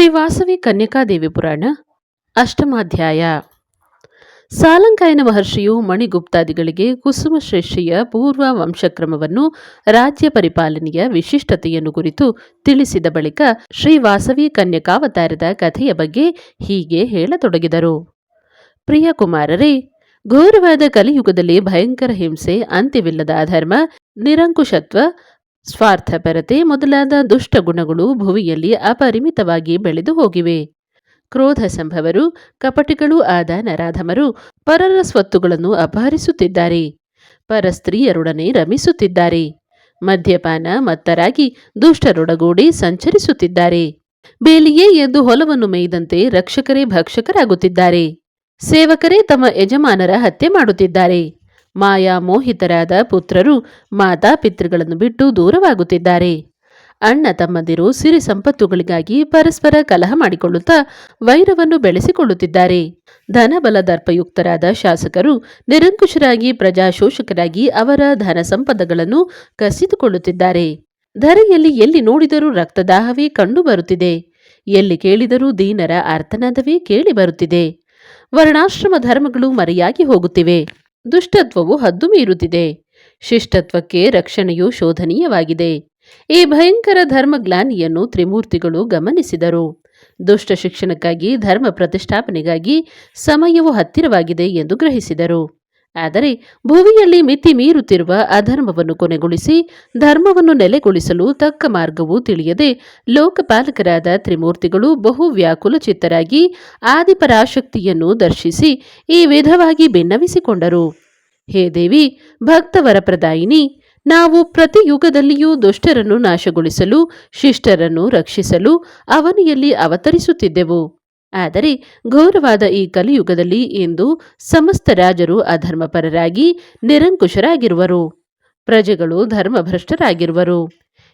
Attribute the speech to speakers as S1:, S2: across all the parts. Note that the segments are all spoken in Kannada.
S1: ಶ್ರೀ ವಾಸವಿ ಕನ್ಯಕಾದೇವಿ ಪುರಾಣ, ಅಷ್ಟಮಾಧ್ಯಾಯ. ಸಾಲಂಕಾಯನ ಮಹರ್ಷಿಯು ಮಣಿಗುಪ್ತಾದಿಗಳಿಗೆ ಕುಸುಮ ಶ್ರೇಷ್ಠಿಯ ಪೂರ್ವ ವಂಶಕ್ರಮವನ್ನು ರಾಜ್ಯ ಪರಿಪಾಲನೆಯ ವಿಶಿಷ್ಟತೆಯನ್ನು ಕುರಿತು ತಿಳಿಸಿದ ಬಳಿಕ ಶ್ರೀ ವಾಸವಿ ಕನ್ಯಕಾವತಾರದ ಕಥೆಯ ಬಗ್ಗೆ ಹೀಗೆ ಹೇಳತೊಡಗಿದರು. ಪ್ರಿಯ ಕುಮಾರರೇ ಘೋರವಾದ ಕಲಿಯುಗದಲ್ಲಿ ಭಯಂಕರ ಹಿಂಸೆ, ಅಂತ್ಯವಿಲ್ಲದ ಅಧರ್ಮ, ನಿರಂಕುಶತ್ವ ಸ್ವಾರ್ಥಪರತೆ ಮೊದಲಾದ ದುಷ್ಟ ಗುಣಗಳು ಭುವಿಯಲ್ಲಿ ಅಪರಿಮಿತವಾಗಿ ಬೆಳೆದು ಹೋಗಿವೆ. ಕ್ರೋಧ ಸಂಭವರು, ಕಪಟಿಗಳೂ ಆದ ನರಾಧಮರು ಪರರ ಸ್ವತ್ತುಗಳನ್ನು ಅಪಹರಿಸುತ್ತಿದ್ದಾರೆ. ಪರಸ್ತ್ರೀಯರೊಡನೆ ರಮಿಸುತ್ತಿದ್ದಾರೆ. ಮದ್ಯಪಾನ ಮತ್ತರಾಗಿ ದುಷ್ಟರೊಡಗೂಡಿ ಸಂಚರಿಸುತ್ತಿದ್ದಾರೆ. ಬೇಲಿಯೇ ಎದ್ದು ಹೊಲವನ್ನು ಮೇಯ್ದಂತೆ ರಕ್ಷಕರೇ ಭಕ್ಷಕರಾಗುತ್ತಿದ್ದಾರೆ. ಸೇವಕರೇ ತಮ್ಮ ಯಜಮಾನರ ಹತ್ಯೆ ಮಾಡುತ್ತಿದ್ದಾರೆ. ಮಾಯಾ ಮೋಹಿತರಾದ ಪುತ್ರರು ಮಾತಾಪಿತೃಗಳನ್ನು ಬಿಟ್ಟು ದೂರವಾಗುತ್ತಿದ್ದಾರೆ. ಅಣ್ಣ ತಮ್ಮಂದಿರು ಸಿರಿ ಸಂಪತ್ತುಗಳಿಗಾಗಿ ಪರಸ್ಪರ ಕಲಹ ಮಾಡಿಕೊಳ್ಳುತ್ತಾ ವೈರವನ್ನು ಬೆಳೆಸಿಕೊಳ್ಳುತ್ತಿದ್ದಾರೆ. ಧನಬಲ ದರ್ಪಯುಕ್ತರಾದ ಶಾಸಕರು ನಿರಂಕುಶರಾಗಿ ಪ್ರಜಾಶೋಷಕರಾಗಿ ಅವರ ಧನ ಸಂಪದಗಳನ್ನು ಕಸಿದುಕೊಳ್ಳುತ್ತಿದ್ದಾರೆ. ಧರೆಯಲ್ಲಿ ಎಲ್ಲಿ ನೋಡಿದರೂ ರಕ್ತದಾಹವೇ ಕಂಡುಬರುತ್ತಿದೆ ಎಲ್ಲಿ ಕೇಳಿದರೂ ದೀನರ ಅರ್ಥನಾದವೇ ಕೇಳಿಬರುತ್ತಿದೆ ವರ್ಣಾಶ್ರಮ ಧರ್ಮಗಳು ಮರೆಯಾಗಿ ಹೋಗುತ್ತಿವೆ. ದುಷ್ಟತ್ವವು ಹದ್ದು ಮೀರುತ್ತಿದೆ. ಶಿಷ್ಟತ್ವಕ್ಕೆ ರಕ್ಷಣೆಯು ಶೋಧನೀಯವಾಗಿದೆ. ಈ ಭಯಂಕರ ಧರ್ಮಗ್ಲಾನಿಯನ್ನು ತ್ರಿಮೂರ್ತಿಗಳು ಗಮನಿಸಿದರು. ದುಷ್ಟ ಶಿಕ್ಷಣಕ್ಕಾಗಿ ಧರ್ಮ ಪ್ರತಿಷ್ಠಾಪನೆಗಾಗಿ ಸಮಯವು ಹತ್ತಿರವಾಗಿದೆ ಎಂದು ಗ್ರಹಿಸಿದರು. ಆದರೆ ಭುವಿಯಲ್ಲಿ ಮಿತಿ ಮೀರುತ್ತಿರುವ ಅಧರ್ಮವನ್ನು ಕೊನೆಗೊಳಿಸಿ ಧರ್ಮವನ್ನು ನೆಲೆಗೊಳಿಸಲು ತಕ್ಕ ಮಾರ್ಗವು ತಿಳಿಯದೆ ಲೋಕಪಾಲಕರಾದ ತ್ರಿಮೂರ್ತಿಗಳು ಬಹು ವ್ಯಾಕುಲ ಚಿತ್ತರಾಗಿ ಆದಿಪರಾಶಕ್ತಿಯನ್ನು ದರ್ಶಿಸಿ ಈ ವಿಧವಾಗಿ ಭಿನ್ನವಿಸಿಕೊಂಡರು ಹೇ ದೇವಿ, ಭಕ್ತವರ ಪ್ರದಾಯಿನಿ, ನಾವು ಪ್ರತಿ ಯುಗದಲ್ಲಿಯೂ ದುಷ್ಟರನ್ನು ನಾಶಗೊಳಿಸಲು, ಶಿಷ್ಟರನ್ನು ರಕ್ಷಿಸಲು ಅವನಿಯಲ್ಲಿ ಅವತರಿಸುತ್ತಿದ್ದೆವು. ಆದರೆ ಘೋರವಾದ ಈ ಕಲಿಯುಗದಲ್ಲಿ ಇಂದು ಸಮಸ್ತ ರಾಜರು ಅಧರ್ಮಪರರಾಗಿ ನಿರಂಕುಶರಾಗಿರುವರು. ಪ್ರಜೆಗಳು ಧರ್ಮಭ್ರಷ್ಟರಾಗಿರುವರು.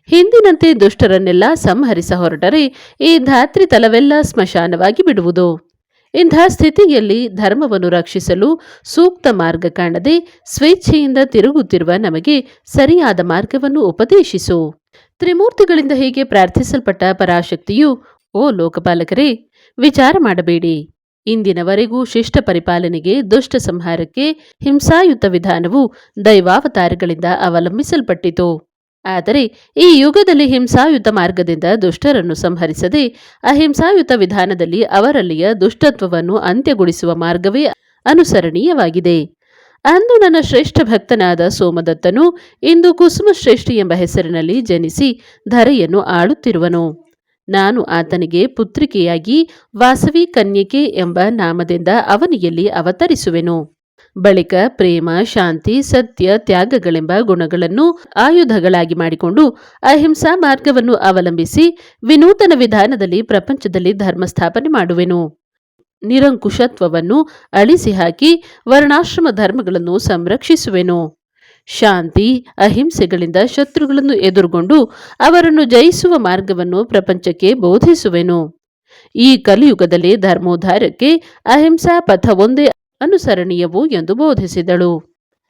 S1: ಹಿಂದಿನಂತೆ ದುಷ್ಟರನ್ನೆಲ್ಲ ಸಂಹರಿಸ ಹೊರಟರೆ ಈ ಧಾತ್ರಿ ತಲವೆಲ್ಲ ಸ್ಮಶಾನವಾಗಿ ಬಿಡುವುದು. ಇಂಥ ಸ್ಥಿತಿಯಲ್ಲಿ ಧರ್ಮವನ್ನು ರಕ್ಷಿಸಲು ಸೂಕ್ತ ಮಾರ್ಗ ಕಾಣದೆ ಸ್ವೇಚ್ಛೆಯಿಂದ ತಿರುಗುತ್ತಿರುವ ನಮಗೆ ಸರಿಯಾದ ಮಾರ್ಗವನ್ನು ಉಪದೇಶಿಸು. ತ್ರಿಮೂರ್ತಿಗಳಿಂದ ಹೀಗೆ ಪ್ರಾರ್ಥಿಸಲ್ಪಟ್ಟ ಪರಾಶಕ್ತಿಯು ಓ ಲೋಕಪಾಲಕರೇ, ವಿಚಾರ ಮಾಡಬೇಡಿ. ಇಂದಿನವರೆಗೂ ಶಿಷ್ಟ ಪರಿಪಾಲನೆಗೆ ದುಷ್ಟ ಸಂಹಾರಕ್ಕೆ ಹಿಂಸಾಯುತ ವಿಧಾನವು ದೈವಾವತಾರಗಳಿಂದ ಅವಲಂಬಿಸಲ್ಪಟ್ಟಿತು. ಆದರೆ ಈ ಯುಗದಲ್ಲಿ ಹಿಂಸಾಯುತ ಮಾರ್ಗದಿಂದ ದುಷ್ಟರನ್ನು ಸಂಹರಿಸದೆ ಅಹಿಂಸಾಯುತ ವಿಧಾನದಲ್ಲಿ ಅವರಲ್ಲಿಯ ದುಷ್ಟತ್ವವನ್ನು ಅಂತ್ಯಗೊಳಿಸುವ ಮಾರ್ಗವೇ ಅನುಸರಣೀಯವಾಗಿದೆ. ಅಂದು ನನ್ನ ಶ್ರೇಷ್ಠ ಭಕ್ತನಾದ ಸೋಮದತ್ತನು ಇಂದು ಕುಸುಮಶ್ರೇಷ್ಠಿ ಎಂಬ ಹೆಸರಿನಲ್ಲಿ ಜನಿಸಿ ಧರೆಯನ್ನು ಆಳುತ್ತಿರುವನು. ನಾನು ಆತನಿಗೆ ಪುತ್ರಿಕೆಯಾಗಿ ವಾಸವಿ ಕನ್ಯಕೆ ಎಂಬ ನಾಮದಿಂದ ಅವನಿಯಲ್ಲಿ ಅವತರಿಸುವೆನು. ಬಳಿಕ ಪ್ರೇಮ, ಶಾಂತಿ, ಸತ್ಯ, ತ್ಯಾಗಗಳೆಂಬ ಗುಣಗಳನ್ನು ಆಯುಧಗಳಾಗಿ ಮಾಡಿಕೊಂಡು ಅಹಿಂಸಾ ಮಾರ್ಗವನ್ನು ಅವಲಂಬಿಸಿ ವಿನೂತನ ವಿಧಾನದಲ್ಲಿ ಪ್ರಪಂಚದಲ್ಲಿ ಧರ್ಮ ಸ್ಥಾಪನೆ ಮಾಡುವೆನು. ನಿರಂಕುಶತ್ವವನ್ನು ಅಳಿಸಿ ಹಾಕಿ ವರ್ಣಾಶ್ರಮ ಧರ್ಮಗಳನ್ನು ಸಂರಕ್ಷಿಸುವೆನು. ಶಾಂತಿ, ಅಹಿಂಸೆಗಳಿಂದ ಶತ್ರುಗಳನ್ನು ಎದುರುಗೊಂಡು ಅವರನ್ನು ಜಯಿಸುವ ಮಾರ್ಗವನ್ನು ಪ್ರಪಂಚಕ್ಕೆ ಬೋಧಿಸುವೆನು. ಈ ಕಲಿಯುಗದಲ್ಲಿ ಧರ್ಮೋದ್ಧಾರಕ್ಕೆ ಅಹಿಂಸಾ ಪಥ ಒಂದೇ ಅನುಸರಣೀಯವು ಎಂದು ಬೋಧಿಸಿದಳು.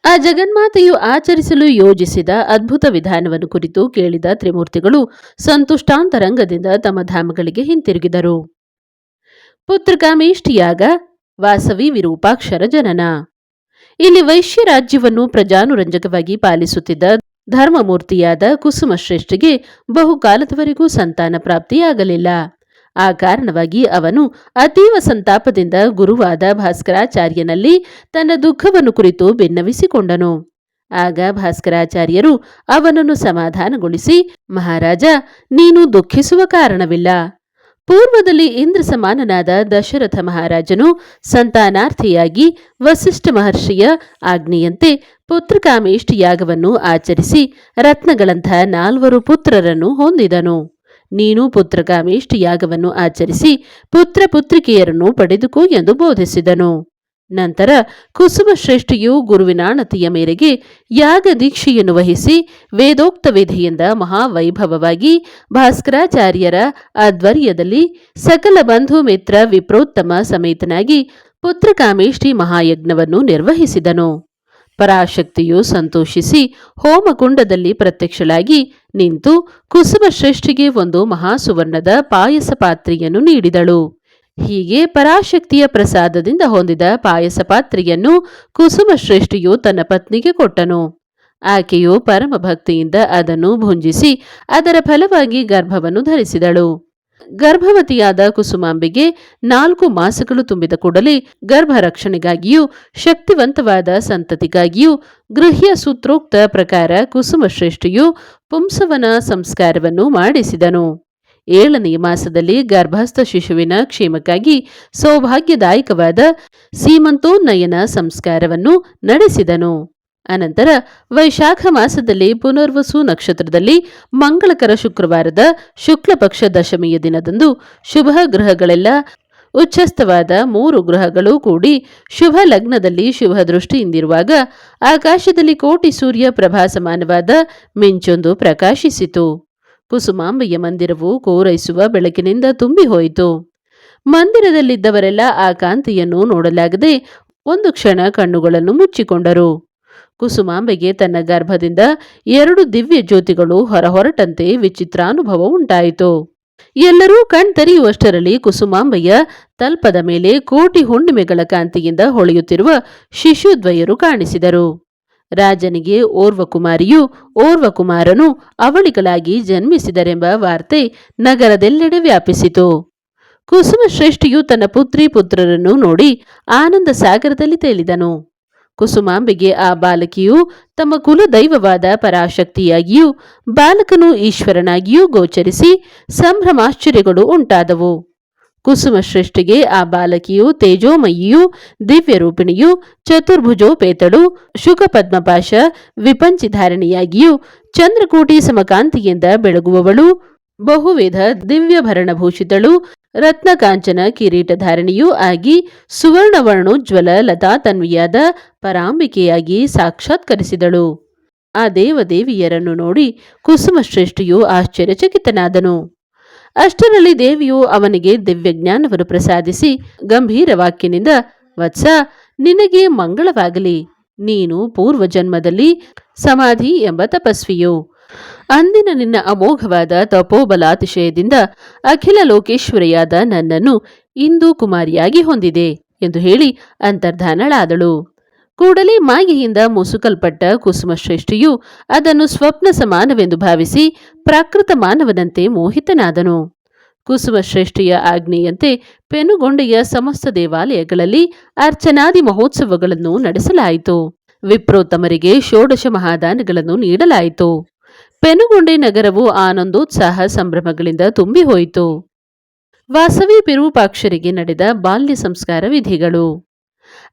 S1: ಆ ಜಗನ್ಮಾತೆಯು ಆಚರಿಸಲು ಯೋಜಿಸಿದ ಅದ್ಭುತ ವಿಧಾನವನ್ನು ಕುರಿತು ಕೇಳಿದ ತ್ರಿಮೂರ್ತಿಗಳು ಸಂತುಷ್ಟಾಂತರಂಗದಿಂದ ತಮ್ಮ ಧಾಮಗಳಿಗೆ ಹಿಂತಿರುಗಿದರು. ಪುತ್ರಕಾಮೇಷ್ಟಿಯಾಗ ವಾಸವಿ ವಿರೂಪಾಕ್ಷರ ಜನನ. ಇಲ್ಲಿ ವೈಶ್ಯ ರಾಜ್ಯವನ್ನು ಪ್ರಜಾನುರಂಜಕವಾಗಿ ಪಾಲಿಸುತ್ತಿದ್ದ ಧರ್ಮಮೂರ್ತಿಯಾದ ಕುಸುಮಶ್ರೇಷ್ಠಿಗೆ ಬಹುಕಾಲದವರೆಗೂ ಸಂತಾನ ಪ್ರಾಪ್ತಿಯಾಗಲಿಲ್ಲ. ಆ ಕಾರಣವಾಗಿ ಅವನು ಅತೀವ ಸಂತಾಪದಿಂದ ಗುರುವಾದ ಭಾಸ್ಕರಾಚಾರ್ಯನಲ್ಲಿ ತನ್ನ ದುಃಖವನ್ನು ಕುರಿತು ಭಿನ್ನವಿಸಿಕೊಂಡನು ಆಗ ಭಾಸ್ಕರಾಚಾರ್ಯರು ಅವನನ್ನು ಸಮಾಧಾನಗೊಳಿಸಿ, ಮಹಾರಾಜ, ನೀನು ದುಃಖಿಸುವ ಕಾರಣವಿಲ್ಲ. ಪೂರ್ವದಲ್ಲಿ ಇಂದ್ರ ಸಮಾನನಾದ ದಶರಥ ಮಹಾರಾಜನು ಸಂತಾನಾರ್ಥಿಯಾಗಿ ವಸಿಷ್ಠ ಮಹರ್ಷಿಯ ಆಜ್ಞೆಯಂತೆ ಪುತ್ರಕಾಮೇಷ್ಟಿ ಯಾಗವನ್ನು ಆಚರಿಸಿ ರತ್ನಗಳಂಥ ನಾಲ್ವರು ಪುತ್ರರನ್ನು ಹೊಂದಿದನು. ನೀನು ಪುತ್ರಕಾಮೇಷ್ಟಿ ಯಾಗವನ್ನು ಆಚರಿಸಿ ಪುತ್ರ ಪುತ್ರಿಕೆಯರನ್ನು ಪಡೆದುಕೋ ಎಂದು ಬೋಧಿಸಿದನು. ನಂತರ ಕುಸುಮ ಶ್ರೇಷ್ಠಿಯು ಗುರುವಿನಾಣತಿಯ ಮೇರೆಗೆ ಯಾಗ ದೀಕ್ಷೆಯನ್ನು ವಹಿಸಿ ವೇದೋಕ್ತ ವಿಧಿಯಿಂದ ಮಹಾವೈಭವವಾಗಿ ಭಾಸ್ಕರಾಚಾರ್ಯರ ಆಧ್ವರ್ಯದಲ್ಲಿ ಸಕಲ ಬಂಧು ಮಿತ್ರ ವಿಪ್ರೋತ್ತಮ ಸಮೇತನಾಗಿ ಪುತ್ರಕಾಮೇಷ್ಠಿ ಮಹಾಯಜ್ಞವನ್ನು ನಿರ್ವಹಿಸಿದನು. ಪರಾಶಕ್ತಿಯು ಸಂತೋಷಿಸಿ ಹೋಮಕುಂಡದಲ್ಲಿ ಪ್ರತ್ಯಕ್ಷಳಾಗಿ ನಿಂತು ಕುಸುಮ ಶ್ರೇಷ್ಠಿಗೆ ಒಂದು ಮಹಾಸುವರ್ಣದ ಪಾಯಸ ಪಾತ್ರೆಯನ್ನು ನೀಡಿದಳು. ಹೀಗೆ ಪರಾಶಕ್ತಿಯ ಪ್ರಸಾದದಿಂದ ಹೊಂದಿದ ಪಾಯಸ ಪಾತ್ರೆಯನ್ನು ಕುಸುಮ ಶ್ರೇಷ್ಠಿಯು ತನ್ನ ಪತ್ನಿಗೆ ಕೊಟ್ಟನು. ಆಕೆಯು ಪರಮ ಭಕ್ತಿಯಿಂದ ಅದನ್ನು ಭುಂಜಿಸಿ ಅದರ ಫಲವಾಗಿ ಗರ್ಭವನ್ನು ಧರಿಸಿದಳು. ಗರ್ಭವತಿಯಾದ ಕುಸುಮಾಂಬೆಗೆ ನಾಲ್ಕು ಮಾಸಗಳು ತುಂಬಿದ ಕೂಡಲೇ ಗರ್ಭ ರಕ್ಷಣೆಗಾಗಿಯೂ ಶಕ್ತಿವಂತವಾದ ಸಂತತಿಗಾಗಿಯೂ, ಗೃಹ್ಯ ಸೂತ್ರೋಕ್ತ ಪ್ರಕಾರ ಕುಸುಮ ಶ್ರೇಷ್ಠಿಯು ಪುಂಸವನ ಸಂಸ್ಕಾರವನ್ನು ಮಾಡಿಸಿದನು. ಏಳನೆಯ ಮಾಸದಲ್ಲಿ ಗರ್ಭಸ್ಥ ಶಿಶುವಿನ ಕ್ಷೇಮಕ್ಕಾಗಿ ಸೌಭಾಗ್ಯದಾಯಕವಾದ ಸೀಮಂತೋನ್ನಯನ ಸಂಸ್ಕಾರವನ್ನು ನಡೆಸಿದನು. ಅನಂತರ ವೈಶಾಖ ಮಾಸದಲ್ಲಿ ಪುನರ್ವಸು ನಕ್ಷತ್ರದಲ್ಲಿ ಮಂಗಳಕರ ಶುಕ್ರವಾರದ ಶುಕ್ಲಪಕ್ಷ ದಶಮಿಯ ದಿನದಂದು ಶುಭ ಗ್ರಹಗಳೆಲ್ಲ ಉಚ್ಛಸ್ತವಾದ ಮೂರು ಗ್ರಹಗಳು ಕೂಡಿ ಶುಭ ಲಗ್ನದಲ್ಲಿ ಶುಭ ದೃಷ್ಟಿಯಿಂದಿರುವಾಗ ಆಕಾಶದಲ್ಲಿ ಕೋಟಿ ಸೂರ್ಯ ಪ್ರಭಾಸಮಾನವಾದ ಮಿಂಚೊಂದು ಪ್ರಕಾಶಿಸಿತು. ಕುಸುಮಾಂಬೆಯ ಮಂದಿರವು ಕೋರೈಸುವ ಬೆಳಕಿನಿಂದ ತುಂಬಿ ಹೋಯಿತು ಮಂದಿರದಲ್ಲಿದ್ದವರೆಲ್ಲ ಆ ಕಾಂತಿಯನ್ನು ನೋಡಲಾಗದೆ ಒಂದು ಕ್ಷಣ ಕಣ್ಣುಗಳನ್ನು ಮುಚ್ಚಿಕೊಂಡರು. ಕುಸುಮಾಂಬೆಗೆ ತನ್ನ ಗರ್ಭದಿಂದ ಎರಡು ದಿವ್ಯ ಜ್ಯೋತಿಗಳು ಹೊರಹೊರಟಂತೆ ವಿಚಿತ್ರಾನುಭವ ಉಂಟಾಯಿತು. ಎಲ್ಲರೂ ಕಣ್ತೆರೆಯುವಷ್ಟರಲ್ಲಿ ಕುಸುಮಾಂಬೆಯ ತಲ್ಪದ ಮೇಲೆ ಕೋಟಿ ಹುಣ್ಣಿಮೆಗಳ ಕಾಂತಿಯಿಂದ ಹೊಳೆಯುತ್ತಿರುವ ಶಿಶುದ್ವಯರು ಕಾಣಿಸಿದರು. ರಾಜನಿಗೆ ಓರ್ವ ಕುಮಾರಿಯು ಓರ್ವ ಕುಮಾರನು ಅವಳಿಗಳಾಗಿ ಜನ್ಮಿಸಿದರೆಂಬ ವಾರ್ತೆ ನಗರದೆಲ್ಲೆಡೆ ವ್ಯಾಪಿಸಿತು. ಕುಸುಮ ಶ್ರೇಷ್ಠಿಯು ತನ್ನ ಪುತ್ರಿ ಪುತ್ರರನ್ನು ನೋಡಿ ಆನಂದ ಸಾಗರದಲ್ಲಿ ತೇಲಿದನು. ಕುಸುಮಾಂಬೆಗೆ ಆ ಬಾಲಕಿಯು ತಮ್ಮ ಕುಲದೈವವಾದ ಪರಾಶಕ್ತಿಯಾಗಿಯೂ ಬಾಲಕನು ಈಶ್ವರನಾಗಿಯೂ ಗೋಚರಿಸಿ ಸಂಭ್ರಮಾಶ್ಚರ್ಯಗಳು ಉಂಟಾದವು. ಕುಸುಮ ಸೃಷ್ಟಿಗೆ ಆ ಬಾಲಕಿಯು, ತೇಜೋಮಯಿಯು, ದಿವ್ಯರೂಪಿಣಿಯು, ಚತುರ್ಭುಜೋಪೇತಳು, ಶುಕಪದ್ಮಪಾಶ, ವಿಪಂಚಿಧಾರಣಿಯಾಗಿಯೂ ಚಂದ್ರಕೋಟಿ ಸಮಕಾಂತಿಯಿಂದ ಬೆಳಗುವವಳು. ಬಹುವಿಧ ದಿವ್ಯಭರಣಭೂಷಿತಳು, ರತ್ನಕಾಂಚನ ಕಿರೀಟಧಾರಣಿಯೂ ಆಗಿ ಸುವರ್ಣವರ್ಣೋಜ್ವಲ ಲತಾತನ್ವಿಯಾದ ಪರಾಂಬಿಕೆಯಾಗಿ ಸಾಕ್ಷಾತ್ಕರಿಸಿದಳು. ಆ ದೇವದೇವಿಯರನ್ನು ನೋಡಿ ಕುಸುಮ ಶ್ರೇಷ್ಠಿಯು ಆಶ್ಚರ್ಯಚಕಿತನಾದನು. ಅಷ್ಟರಲ್ಲಿ ದೇವಿಯು ಅವನಿಗೆ ದಿವ್ಯಜ್ಞಾನವನ್ನು ಪ್ರಸಾದಿಸಿ ಗಂಭೀರ ವಾಕ್ಯನಿಂದ, ವತ್ಸ, ನಿನಗೆ ಮಂಗಳವಾಗಲಿ. ನೀನು ಪೂರ್ವ ಜನ್ಮದಲ್ಲಿ ಸಮಾಧಿ ಎಂಬ ತಪಸ್ವಿಯು. ಅಂದಿನ ನಿನ್ನ ಅಮೋಘವಾದ ತಪೋಬಲಾತಿಶಯದಿಂದ ಅಖಿಲ ಲೋಕೇಶ್ವರಿಯಾದ ನನ್ನನ್ನು ಇಂದು ಕುಮಾರಿಯಾಗಿ ಹೊಂದಿದೆ ಎಂದು ಹೇಳಿ ಅಂತರ್ಧಾನಳಾದಳು. ಕೂಡಲೇ ಮಾಯೆಯಿಂದ ಮುಸುಕಲ್ಪಟ್ಟ ಕುಸುಮಶ್ರೇಷ್ಠಿಯು ಅದನ್ನು ಸ್ವಪ್ನ ಸಮಾನವೆಂದು ಭಾವಿಸಿ ಪ್ರಾಕೃತ ಮಾನವನಂತೆ ಮೋಹಿತನಾದನು. ಕುಸುಮಶ್ರೇಷ್ಠಿಯ ಆಜ್ಞೆಯಂತೆ ಪೆನುಗೊಂಡೆಯ ಸಮಸ್ತ ದೇವಾಲಯಗಳಲ್ಲಿ ಅರ್ಚನಾದಿ ಮಹೋತ್ಸವಗಳನ್ನು ನಡೆಸಲಾಯಿತು. ವಿಪ್ರೋತ್ತಮರಿಗೆ ಷೋಡಶ ಮಹಾದಾನಗಳನ್ನು ನೀಡಲಾಯಿತು. ಪೆನುಗೊಂಡೆ ನಗರವು ಆನಂದೋತ್ಸಾಹ ಸಂಭ್ರಮಗಳಿಂದ ತುಂಬಿಹೋಯಿತು. ವಾಸವಿ ವಿರೂಪಾಕ್ಷರಿಗೆ ನಡೆದ ಬಾಲ್ಯ ಸಂಸ್ಕಾರ ವಿಧಿಗಳು.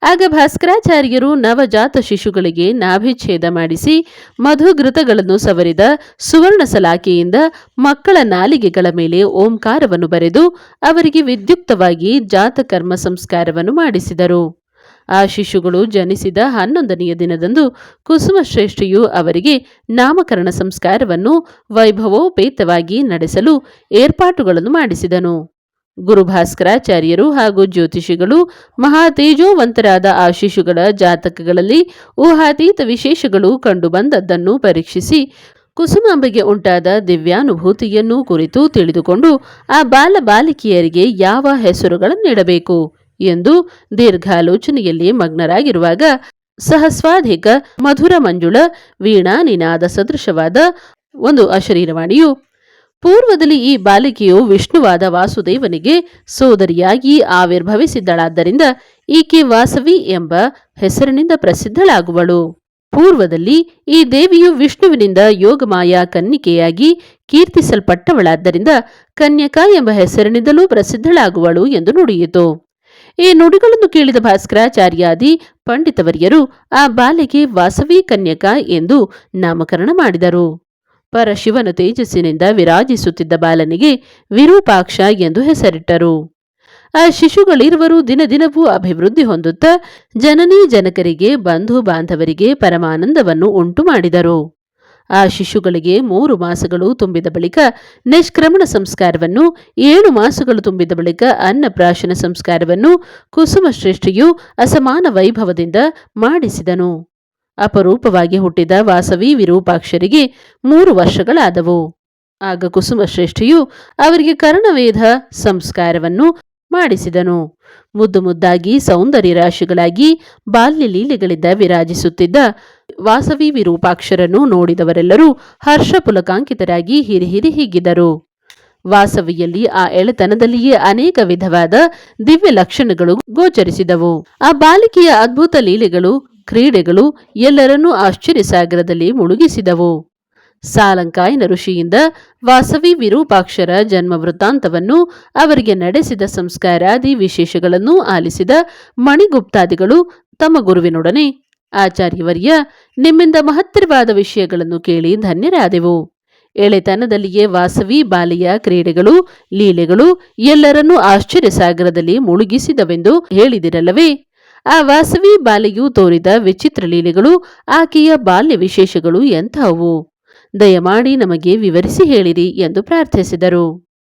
S1: ಆಗ ಭಾಸ್ಕರಾಚಾರ್ಯರು ನವಜಾತ ಶಿಶುಗಳಿಗೆ ನಾಭಿಚ್ಛೇದ ಮಾಡಿಸಿ ಮಧುಘೃತಗಳನ್ನು ಸವರಿದ ಸುವರ್ಣ ಸಲಾಕೆಯಿಂದ ಮಕ್ಕಳ ನಾಲಿಗೆಗಳ ಮೇಲೆ ಓಂಕಾರವನ್ನು ಬರೆದು ಅವರಿಗೆ ವಿದ್ಯುಕ್ತವಾಗಿ ಜಾತಕರ್ಮ ಸಂಸ್ಕಾರವನ್ನು ಮಾಡಿಸಿದರು. ಆ ಶಿಶುಗಳು ಜನಿಸಿದ ಹನ್ನೊಂದನೆಯ ದಿನದಂದು ಕುಸುಮಶ್ರೇಷ್ಠಿಯು ಅವರಿಗೆ ನಾಮಕರಣ ಸಂಸ್ಕಾರವನ್ನು ವೈಭವೋಪೇತವಾಗಿ ನಡೆಸಲು ಏರ್ಪಾಟುಗಳನ್ನು ಮಾಡಿಸಿದನು. ಗುರುಭಾಸ್ಕರಾಚಾರ್ಯರು ಹಾಗೂ ಜ್ಯೋತಿಷಿಗಳು ಮಹಾ ತೇಜೋವಂತರಾದ ಆ ಜಾತಕಗಳಲ್ಲಿ ಊಹಾತೀತ ವಿಶೇಷಗಳು ಕಂಡುಬಂದದ್ದನ್ನು ಪರೀಕ್ಷಿಸಿ, ಕುಸುಮಾಂಬೆಗೆ ಉಂಟಾದ ದಿವ್ಯಾನುಭೂತಿಯನ್ನು ಕುರಿತು ತಿಳಿದುಕೊಂಡು ಆ ಬಾಲ ಬಾಲಿಕೆಯರಿಗೆ ಯಾವ ಹೆಸರುಗಳನ್ನಿಡಬೇಕು ಎಂದು ದೀರ್ಘಾಲೋಚನೆಯಲ್ಲಿ ಮಗ್ನರಾಗಿರುವಾಗ ಸಹಸ್ವಾಧಿಕ ಮಧುರ ಮಂಜುಳ, ವೀಣಾ ನಿನಾದ ಸದೃಶವಾದ ಒಂದು ಅಶರೀರವಾಣಿಯು ಪೂರ್ವದಲ್ಲಿ ಈ ಬಾಲಿಕೆಯು ವಿಷ್ಣುವಾದ ವಾಸುದೇವನಿಗೆ ಸೋದರಿಯಾಗಿ ಆವಿರ್ಭವಿಸಿದ್ದಳಾದ್ದರಿಂದ ಈಕೆ ವಾಸವಿ ಎಂಬ ಹೆಸರಿನಿಂದ ಪ್ರಸಿದ್ಧಳಾಗುವಳು. ಪೂರ್ವದಲ್ಲಿ ಈ ದೇವಿಯು ವಿಷ್ಣುವಿನಿಂದ ಯೋಗಮಾಯ ಕನ್ನಿಕೆಯಾಗಿ ಕೀರ್ತಿಸಲ್ಪಟ್ಟವಳಾದ್ದರಿಂದ ಕನ್ಯಕಾ ಎಂಬ ಹೆಸರಿನಿಂದಲೂ ಪ್ರಸಿದ್ಧಳಾಗುವಳು ಎಂದು ನುಡಿಯಿತು. ಈ ನುಡಿಗಳನ್ನು ಕೇಳಿದ ಭಾಸ್ಕರಾಚಾರ್ಯಾದಿ ಪಂಡಿತವರಿಯರು, ಆ ಬಾಲೆಗೆ ವಾಸವಿ ಕನ್ಯಕ ಎಂದು ನಾಮಕರಣ ಮಾಡಿದರು. ಪರಶಿವನ ತೇಜಸ್ಸಿನಿಂದ ವಿರಾಜಿಸುತ್ತಿದ್ದ ಬಾಲನಿಗೆ ವಿರೂಪಾಕ್ಷ ಎಂದು ಹೆಸರಿಟ್ಟರು. ಆ ಶಿಶುಗಳಿರುವರು ದಿನದಿನವೂ ಅಭಿವೃದ್ಧಿ ಹೊಂದುತ್ತಾ ಜನನೀ ಜನಕರಿಗೆ, ಬಂಧು ಬಾಂಧವರಿಗೆ ಪರಮಾನಂದವನ್ನು ಉಂಟು ಮಾಡಿದರು ಆ ಶಿಶುಗಳಿಗೆ ಮೂರು ಮಾಸಗಳು ತುಂಬಿದ ಬಳಿಕ ನಿಷ್ಕ್ರಮಣ ಸಂಸ್ಕಾರವನ್ನು, ಏಳು ಮಾಸಗಳು ತುಂಬಿದ ಬಳಿಕ ಅನ್ನಪ್ರಾಶನ ಸಂಸ್ಕಾರವನ್ನು ಕುಸುಮ ಶ್ರೇಷ್ಠಿಯು ಅಸಮಾನ ವೈಭವದಿಂದ ಮಾಡಿಸಿದನು. ಅಪರೂಪವಾಗಿ ಹುಟ್ಟಿದ ವಾಸವಿ ವಿರೂಪಾಕ್ಷರಿಗೆ ಮೂರು ವರ್ಷಗಳಾದವು. ಆಗ ಕುಸುಮ ಶ್ರೇಷ್ಠಿಯು ಅವರಿಗೆ ಕರ್ಣವೇಧ ಸಂಸ್ಕಾರವನ್ನು ಮಾಡಿಸಿದನು. ಮುದ್ದು ಮುದ್ದಾಗಿ ಸೌಂದರ್ಯ ರಾಶಿಗಳಾಗಿ ಬಾಲ್ಯ ಲೀಲೆಗಳಿಂದ ವಿರಾಜಿಸುತ್ತಿದ್ದ ವಾಸವಿ ವಿರೂಪಾಕ್ಷರನ್ನು ನೋಡಿದವರೆಲ್ಲರೂ ಹರ್ಷ ಪುಲಕಾಂಕಿತರಾಗಿ ಹಿರಿಹಿರಿ ಹಿರಿ ಹಿಗ್ಗಿದರು. ವಾಸವಿಯಲ್ಲಿ ಆ ಎಳೆತನದಲ್ಲಿಯೇ ಅನೇಕ ವಿಧವಾದ ದಿವ್ಯ ಲಕ್ಷಣಗಳು ಗೋಚರಿಸಿದವು. ಆ ಬಾಲಿಕೆಯ ಅದ್ಭುತ ಲೀಲೆಗಳು ಕ್ರೀಡೆಗಳು ಎಲ್ಲರನ್ನೂ ಆಶ್ಚರ್ಯಸಾಗರದಲ್ಲಿ ಮುಳುಗಿಸಿದವು. ಸಾಲಂಕಾಯನ ಋಷಿಯಿಂದ ವಾಸವಿ ವಿರೂಪಾಕ್ಷರ ಜನ್ಮ ವೃತ್ತಾಂತವನ್ನು ಅವರಿಗೆ ನಡೆಸಿದ ಸಂಸ್ಕಾರಾದಿ ವಿಶೇಷಗಳನ್ನು ಆಲಿಸಿದ ಮಣಿಗುಪ್ತಾದಿಗಳು ತಮ್ಮ ಗುರುವಿನೊಡನೆ ಆಚಾರ್ಯವರ್ಯ ನಿಮ್ಮಿಂದ ಮಹತ್ತರವಾದ ವಿಷಯಗಳನ್ನು ಕೇಳಿ ಧನ್ಯರಾದೆವು. ಎಳೆತನದಲ್ಲಿಯೇ ವಾಸವಿ ಬಾಲಿಯ ಕ್ರೀಡೆಗಳು, ಲೀಲೆಗಳು ಎಲ್ಲರನ್ನೂ ಆಶ್ಚರ್ಯಸಾಗರದಲ್ಲಿ ಮುಳುಗಿಸಿದವೆಂದು ಹೇಳಿದಿರಲ್ಲವೇ? ಆ ವಾಸವಿ ಬಾಲೆಯು ತೋರಿದ ವಿಚಿತ್ರ ಲೀಲೆಗಳು, ಆಕೆಯ ಬಾಲ್ಯ ವಿಶೇಷಗಳು ಎಂಥವು. ದಯಮಾಡಿ ನಮಗೆ ವಿವರಿಸಿ ಹೇಳಿರಿ ಎಂದು ಪ್ರಾರ್ಥಿಸಿದರು.